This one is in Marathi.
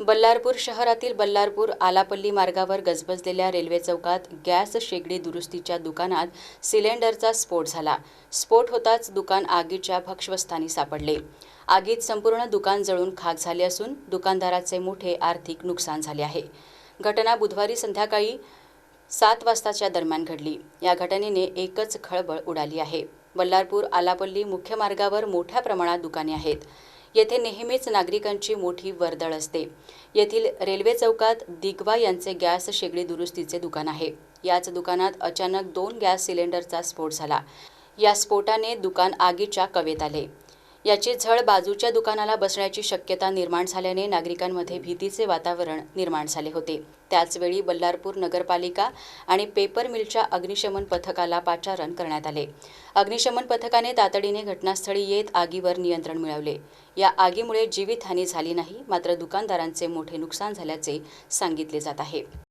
बल्लारपूर शहरातील बल्लारपूर आलापल्ली मार्गावर गजबजलेल्या रेल्वे चौकात गॅस शेगडी दुरुस्तीच्या दुकानात सिलेंडरचा स्फोट झाला. स्फोट होताच दुकान आगीच्या भक्ष्वस्थानी सापडले. आगीत संपूर्ण दुकान जळून खाक झाले असून दुकानदाराचे मोठे आर्थिक नुकसान झाले आहे. घटना बुधवारी संध्याकाळी सात वाजताच्या दरम्यान घडली. या घटनेने एकच खळबळ उडाली आहे. बल्लारपूर आलापल्ली मुख्य मार्गावर मोठ्या प्रमाणात दुकाने आहेत. येथे नेहमीच नागरिकांची मोठी वर्दळ असते. येथील रेल्वे चौकात दिगवा यांचे गॅस शेगडी दुरुस्तीचे दुकान आहे. याच दुकानात अचानक दोन गॅस सिलेंडरचा स्फोट झाला. या स्फोटाने दुकान आगीच्या कवेत आले. याची झळ बाजूच्या दुकानाला बसण्याची शक्यता निर्माण झाल्याने नागरिकांमध्ये भीतीचे वातावरण निर्माण झाले होते. त्याचवेळी बल्लारपूर नगरपालिका आणि पेपर मिलच्या अग्निशमन पथकाला पाचारण करण्यात आले. अग्निशमन पथकाने तातडीने घटनास्थळी येत आगीवर नियंत्रण मिळवले. या आगीमुळे जीवितहानी झाली नाही मात्र दुकानदारांचे मोठे नुकसान झाल्याचे सांगितले जात आहे.